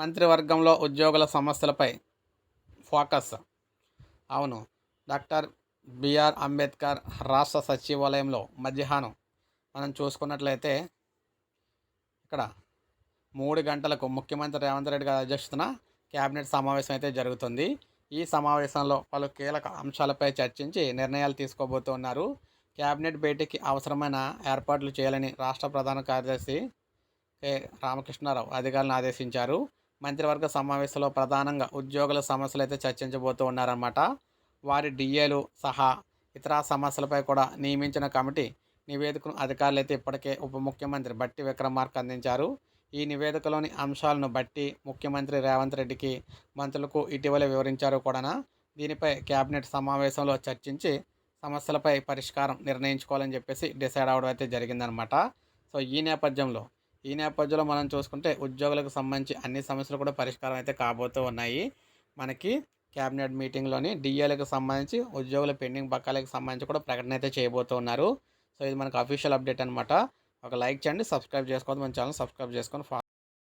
మంత్రివర్గంలో ఉద్యోగుల సమస్యలపై ఫోకస్. అవును. డాక్టర్ బిఆర్ అంబేద్కర్ రాష్ట్ర సచివాలయంలో మధ్యాహ్నం మనం చూసుకున్నట్లయితే ఇక్కడ మూడు గంటలకు ముఖ్యమంత్రి రేవంత్ రెడ్డి గారి అధ్యక్షతన కేబినెట్ సమావేశం అయితే జరుగుతుంది. ఈ సమావేశంలో పలు కీలక అంశాలపై చర్చించి నిర్ణయాలు తీసుకోబోతున్నారు కేబినెట్ భేటీకి అవసరమైన ఏర్పాట్లు చేయాలని రాష్ట్ర ప్రధాన కార్యదర్శి కె. రామకృష్ణారావు అధికారులను ఆదేశించారు. మంత్రివర్గ సమావేశంలో ప్రధానంగా ఉద్యోగుల సమస్యలు అయితే చర్చించబోతూ ఉన్నారన్నమాట. వారి డిఏలు సహా ఇతర సమస్యలపై కూడా నియమించిన కమిటీ నివేదికను అధికారులు అయితే ఇప్పటికే ఉప ముఖ్యమంత్రి బట్టి విక్రమార్క అందించారు. ఈ నివేదికలోని అంశాలను బట్టి ముఖ్యమంత్రి రేవంత్ రెడ్డికి మంత్రులకు ఇటీవల వివరించారు కూడా దీనిపై కేబినెట్ సమావేశంలో చర్చించి సమస్యలపై పరిష్కారం నిర్ణయించుకోవాలని చెప్పేసి డిసైడ్ అవడం అయితే జరిగిందనమాట సో ఈ నేపథ్యంలో ఈ నేపథ్యంలో మనం చూసుకుంటే ఉద్యోగులకు సంబంధించి అన్ని సమస్యలు కూడా పరిష్కారం అయితే కాబోతూ ఉన్నాయి. మనకి క్యాబినెట్ మీటింగ్లోని డిఏలకు సంబంధించి ఉద్యోగుల పెండింగ్ బకాలకు సంబంధించి కూడా ప్రకటన అయితే చేయబోతూ ఉన్నారు. సో ఇది మనకు అఫీషియల్ అప్డేట్ అనమాట ఒక లైక్ చేయండి సబ్స్క్రైబ్ చేసుకోవద్దు మన ఛానల్ సబ్స్క్రైబ్ చేసుకొని ఫాలో